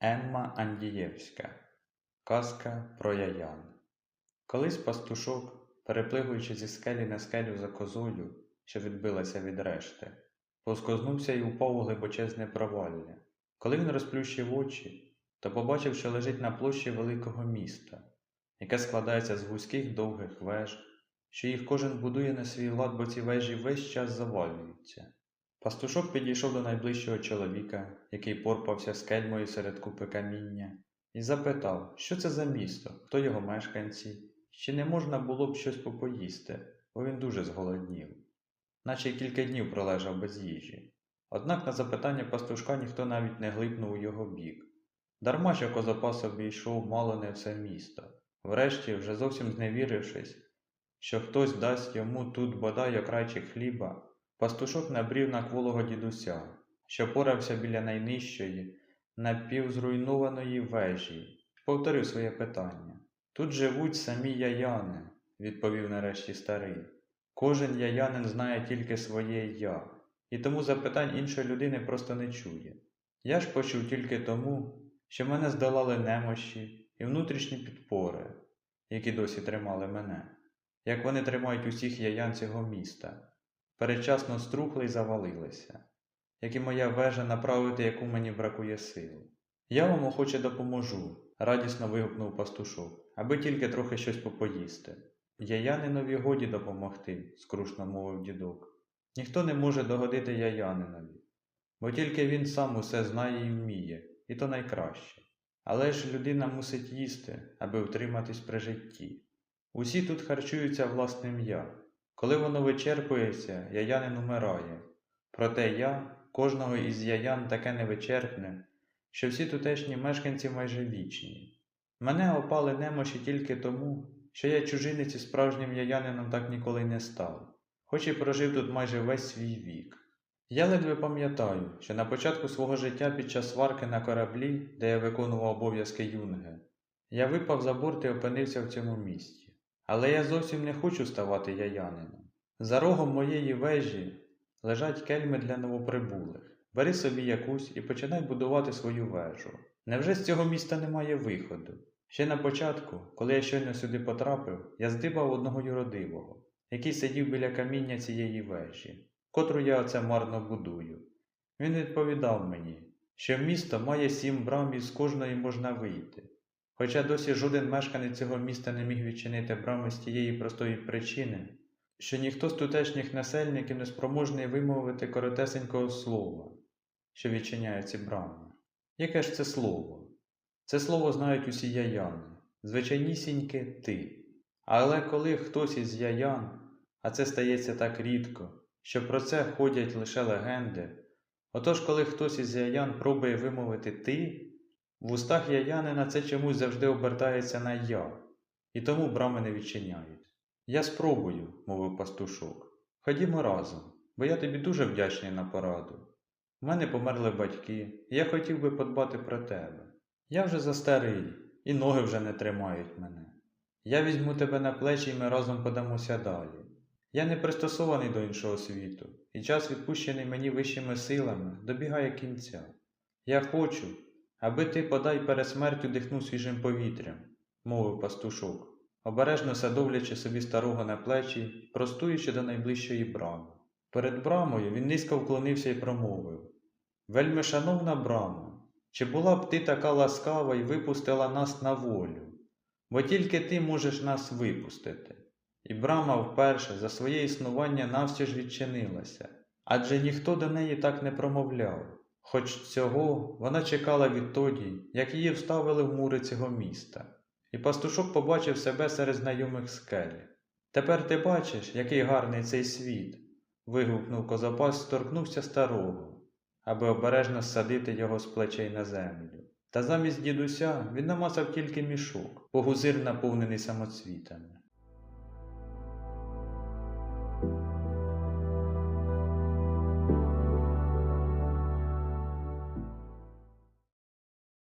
Емма Андієвська Казка про Яян Колись пастушок, переплигуючи зі скелі на скелю за козою, що відбилася від решти, поскознувся і упав у глибочезне провалля. Коли він розплющив очі, то побачив, що лежить на площі великого міста, яке складається з вузьких довгих веж, що їх кожен будує на свій лад, бо ці вежі весь час завалюються. Пастушок підійшов до найближчого чоловіка, який порпався з кельмою серед купи каміння, і запитав, що це за місто, хто його мешканці, чи не можна було б щось попоїсти, бо він дуже зголоднів, наче кілька днів пролежав без їжі. Однак на запитання пастушка ніхто навіть не глипнув у його бік. Дарма що козапас обійшов мало не все місто, врешті, вже зовсім зневірившись, що хтось дасть йому тут бодай окрайчик хліба, Пастушок набрів на кволого дідуся, що порався біля найнижчої, напівзруйнованої вежі, повторив своє питання. Тут живуть самі яяни, відповів нарешті старий. Кожен яянин знає тільки своє я, і тому запитань іншої людини просто не чує. Я ж почув тільки тому, що мене здолали немощі і внутрішні підпори, які досі тримали мене, як вони тримають усіх яян цього міста передчасно струхли й завалилися, як і моя вежа направити, яку мені бракує сил. Я вам охоче допоможу, радісно вигукнув пастушок, аби тільки трохи щось попоїсти. Яянинові годі допомогти, скрушно мовив дідок. Ніхто не може догодити яянинові, бо тільки він сам усе знає і вміє, і то найкраще. Але ж людина мусить їсти, аби втриматись при житті. Усі тут харчуються власним я. Коли воно вичерпується, яянин умирає. Проте я, кожного із яян таке невичерпне, що всі тутешні мешканці майже вічні. Мене опали немощі тільки тому, що я чужинець і справжнім яянином так ніколи не став, хоч і прожив тут майже весь свій вік. Я ледве пам'ятаю, що на початку свого життя під час сварки на кораблі, де я виконував обов'язки юнги, я випав за борт і опинився в цьому місті. Але я зовсім не хочу ставати яянином. За рогом моєї вежі лежать кельми для новоприбулих. Бери собі якусь і починай будувати свою вежу. Невже з цього міста немає виходу? Ще на початку, коли я щойно сюди потрапив, я здибав одного юродивого, який сидів біля каміння цієї вежі, котру я оце марно будую. Він відповідав мені, що місто має сім брам і з кожної можна вийти. Хоча досі жоден мешканець цього міста не міг відчинити брами з тієї простої причини, що ніхто з тутешніх насельників не спроможний вимовити коротесенького слова, що відчиняє ці брами. Яке ж це слово? Це слово знають усі яяни, звичайнісіньке ти. Але коли хтось із яян, а це стається так рідко, що про це ходять лише легенди, отож, коли хтось із яян пробує вимовити ти, в устах яянина це чомусь завжди обертається на я, і тому брами не відчиняють. Я спробую, мовив пастушок. Ходімо разом, бо я тобі дуже вдячний на пораду. У мене померли батьки, і я хотів би подбати про тебе. Я вже застарий, і ноги вже не тримають мене. Я візьму тебе на плечі, і ми разом подамося далі. Я не пристосований до іншого світу, і час, відпущений мені вищими силами, добігає кінця. Я хочу, Аби ти подай перед смертю дихнув свіжим повітрям, мовив пастушок, обережно садовлячи собі старого на плечі, простуючи до найближчої брами. Перед брамою він низько вклонився і промовив Вельми шановна брама, чи була б ти така ласкава і випустила нас на волю, бо тільки ти можеш нас випустити. І брама вперше за своє існування навстіж відчинилася, адже ніхто до неї так не промовляв. Хоч цього вона чекала відтоді, як її вставили в мури цього міста, і пастушок побачив себе серед знайомих скель. Тепер ти бачиш, який гарний цей світ. вигукнув козапас, торкнувся старого, аби обережно садити його з плечей на землю. Та замість дідуся він намасав тільки мішок, погузир наповнений самоцвітами.